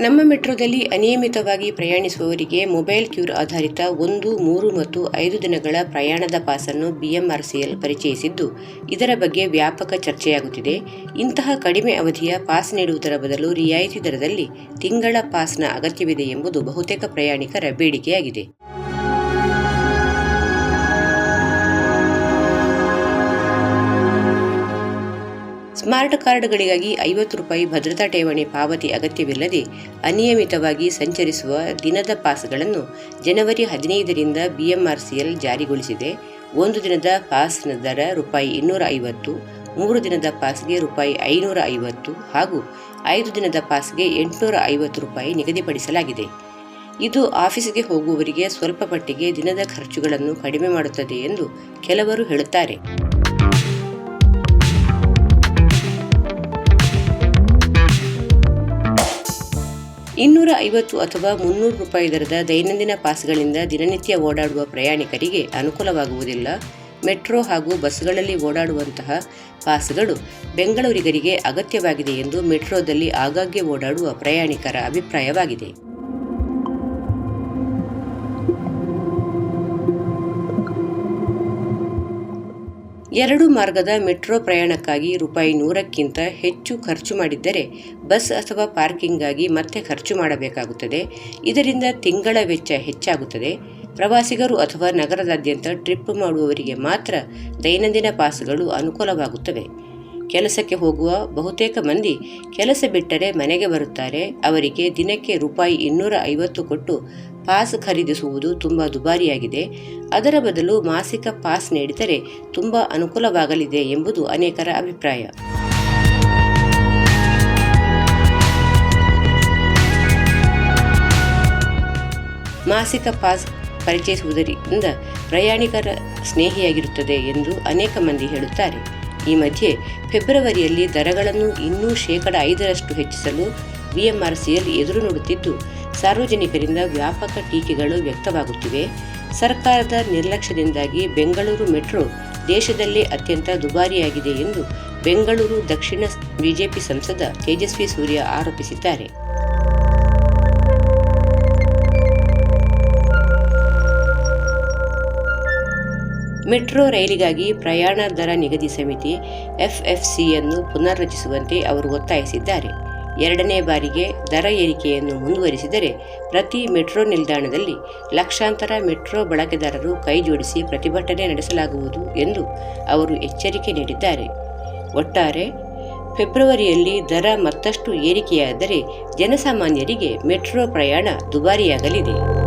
ನಮ್ಮ ಮೆಟ್ರೋದಲ್ಲಿ ಅನಿಯಮಿತವಾಗಿ ಪ್ರಯಾಣಿಸುವವರಿಗೆ mobile cure ಆಧಾರಿತ ಒಂದು, ಮೂರು ಮತ್ತು ಐದು ದಿನಗಳ ಪ್ರಯಾಣದ ಪಾಸನ್ನು ಬಿಎಂಆರ್ಸಿಎಲ್ ಪರಿಚಯಿಸಿದ್ದು, ಇದರ ಬಗ್ಗೆ ವ್ಯಾಪಕ ಚರ್ಚೆಯಾಗುತ್ತಿದೆ. ಇಂತಹ ಕಡಿಮೆ ಅವಧಿಯ ಪಾಸ್ ನೀಡುವುದರ ಬದಲು ರಿಯಾಯಿತಿ ದರದಲ್ಲಿ ತಿಂಗಳ ಪಾಸ್ನ ಅಗತ್ಯವಿದೆ ಎಂಬುದು ಬಹುತೇಕ ಪ್ರಯಾಣಿಕರ ಬೇಡಿಕೆಯಾಗಿದೆ. ಸ್ಮಾರ್ಟ್ ಕಾರ್ಡ್ಗಳಿಗಾಗಿ ಐವತ್ತು ರೂಪಾಯಿ ಭದ್ರತಾ ಠೇವಣಿ ಪಾವತಿ ಅಗತ್ಯವಿಲ್ಲದೆ ಅನಿಯಮಿತವಾಗಿ ಸಂಚರಿಸುವ ದಿನದ ಪಾಸ್ಗಳನ್ನು ಜನವರಿ ಹದಿನೈದರಿಂದ ಬಿಎಂಆರ್ಸಿಎಲ್ ಜಾರಿಗೊಳಿಸಿದೆ. ಒಂದು ದಿನದ ಪಾಸ್ನ ದರ ರೂಪಾಯಿ ಇನ್ನೂರ ಐವತ್ತು ಮೂರು ದಿನದ ಪಾಸ್ಗೆ ರೂಪಾಯಿ ಐನೂರ ಐವತ್ತು ಹಾಗೂ ಐದು ದಿನದ ಪಾಸ್ಗೆ ಎಂಟುನೂರ ಐವತ್ತು ರೂಪಾಯಿ ನಿಗದಿಪಡಿಸಲಾಗಿದೆ. ಇದು ಆಫೀಸ್ಗೆ ಹೋಗುವವರಿಗೆ ಸ್ವಲ್ಪ ಮಟ್ಟಿಗೆ ದಿನದ ಖರ್ಚುಗಳನ್ನು ಕಡಿಮೆ ಮಾಡುತ್ತದೆ ಎಂದು ಕೆಲವರು ಹೇಳುತ್ತಾರೆ. ಇನ್ನೂರ ಐವತ್ತು ಅಥವಾ ಮುನ್ನೂರು ರೂಪಾಯಿ ದರದ ದೈನಂದಿನ ಪಾಸ್ಗಳಿಂದ ದಿನನಿತ್ಯ ಓಡಾಡುವ ಪ್ರಯಾಣಿಕರಿಗೆ ಅನುಕೂಲವಾಗುವುದಿಲ್ಲ. ಮೆಟ್ರೋ ಹಾಗೂ ಬಸ್ಗಳಲ್ಲಿ ಓಡಾಡುವಂತಹ ಪಾಸ್ಗಳು ಬೆಂಗಳೂರಿಗರಿಗೆ ಅಗತ್ಯವಾಗಿದೆ ಎಂದು ಮೆಟ್ರೋದಲ್ಲಿ ಆಗಾಗ್ಗೆ ಓಡಾಡುವ ಪ್ರಯಾಣಿಕರ ಅಭಿಪ್ರಾಯವಾಗಿದೆ. ಎರಡು ಮಾರ್ಗದ ಮೆಟ್ರೋ ಪ್ರಯಾಣಕ್ಕಾಗಿ ರೂಪಾಯಿ ನೂರಕ್ಕಿಂತ ಹೆಚ್ಚು ಖರ್ಚು ಮಾಡಿದ್ದರೆ ಬಸ್ ಅಥವಾ ಪಾರ್ಕಿಂಗ್ಗಾಗಿ ಮತ್ತೆ ಖರ್ಚು ಮಾಡಬೇಕಾಗುತ್ತದೆ. ಇದರಿಂದ ತಿಂಗಳ ವೆಚ್ಚ ಹೆಚ್ಚಾಗುತ್ತದೆ. ಪ್ರವಾಸಿಗರು ಅಥವಾ ನಗರದಾದ್ಯಂತ ಟ್ರಿಪ್ ಮಾಡುವವರಿಗೆ ಮಾತ್ರ ದೈನಂದಿನ ಪಾಸ್ಗಳು ಅನುಕೂಲವಾಗುತ್ತವೆ. ಕೆಲಸಕ್ಕೆ ಹೋಗುವ ಬಹುತೇಕ ಮಂದಿ ಕೆಲಸ ಬಿಟ್ಟರೆ ಮನೆಗೆ ಬರುತ್ತಾರೆ. ಅವರಿಗೆ ದಿನಕ್ಕೆ ರೂಪಾಯಿ ಇನ್ನೂರ ಐವತ್ತು ಕೊಟ್ಟು ಪಾಸ್ ಖರೀದಿಸುವುದು ತುಂಬ ದುಬಾರಿಯಾಗಿದೆ. ಅದರ ಬದಲು ಮಾಸಿಕ ಪಾಸ್ ನೀಡಿದರೆ ತುಂಬ ಅನುಕೂಲವಾಗಲಿದೆ ಎಂಬುದು ಅನೇಕರ ಅಭಿಪ್ರಾಯ. ಮಾಸಿಕ ಪಾಸ್ ಪರಿಚಯಿಸುವುದರಿಂದ ಪ್ರಯಾಣಿಕರ ಸ್ನೇಹಿಯಾಗಿರುತ್ತದೆ ಎಂದು ಅನೇಕ ಮಂದಿ ಹೇಳುತ್ತಾರೆ. ಈ ಮಧ್ಯೆ ಫೆಬ್ರವರಿಯಲ್ಲಿ ದರಗಳನ್ನು ಇನ್ನೂ ಶೇಕಡ ಐದರಷ್ಟು ಹೆಚ್ಚಿಸಲು ಬಿಎಂಆರ್ಸಿಎಲ್ ಎದುರು ನೋಡುತ್ತಿದ್ದು ಸಾರ್ವಜನಿಕರಿಂದ ವ್ಯಾಪಕ ಟೀಕೆಗಳು ವ್ಯಕ್ತವಾಗುತ್ತಿವೆ. ಸರ್ಕಾರದ ನಿರ್ಲಕ್ಷ್ಯದಿಂದಾಗಿ ಬೆಂಗಳೂರು ಮೆಟ್ರೋ ದೇಶದಲ್ಲೇ ಅತ್ಯಂತ ದುಬಾರಿಯಾಗಿದೆ ಎಂದು ಬೆಂಗಳೂರು ದಕ್ಷಿಣ ಬಿಜೆಪಿ ಸಂಸದ ತೇಜಸ್ವಿ ಸೂರ್ಯ ಆರೋಪಿಸಿದ್ದಾರೆ. ಮೆಟ್ರೋ ರೈಲಿಗಾಗಿ ಪ್ರಯಾಣ ದರ ನಿಗದಿ ಸಮಿತಿ ಎಫ್ಎಫ್ಸಿಯನ್ನು ಪುನರ್ರಚಿಸುವಂತೆ ಅವರು ಒತ್ತಾಯಿಸಿದ್ದಾರೆ. ಎರಡನೇ ಬಾರಿಗೆ ದರ ಏರಿಕೆಯನ್ನು ಮುಂದುವರಿಸಿದರೆ ಪ್ರತಿ ಮೆಟ್ರೋ ನಿಲ್ದಾಣದಲ್ಲಿ ಲಕ್ಷಾಂತರ ಮೆಟ್ರೋ ಬಳಕೆದಾರರು ಕೈಜೋಡಿಸಿ ಪ್ರತಿಭಟನೆ ನಡೆಸಲಾಗುವುದು ಎಂದು ಅವರು ಎಚ್ಚರಿಕೆ ನೀಡಿದ್ದಾರೆ. ಒಟ್ಟಾರೆ, ಫೆಬ್ರವರಿಯಲ್ಲಿ ದರ ಮತ್ತಷ್ಟು ಏರಿಕೆಯಾದರೆ ಜನಸಾಮಾನ್ಯರಿಗೆ ಮೆಟ್ರೋ ಪ್ರಯಾಣ ದುಬಾರಿಯಾಗಲಿದೆ.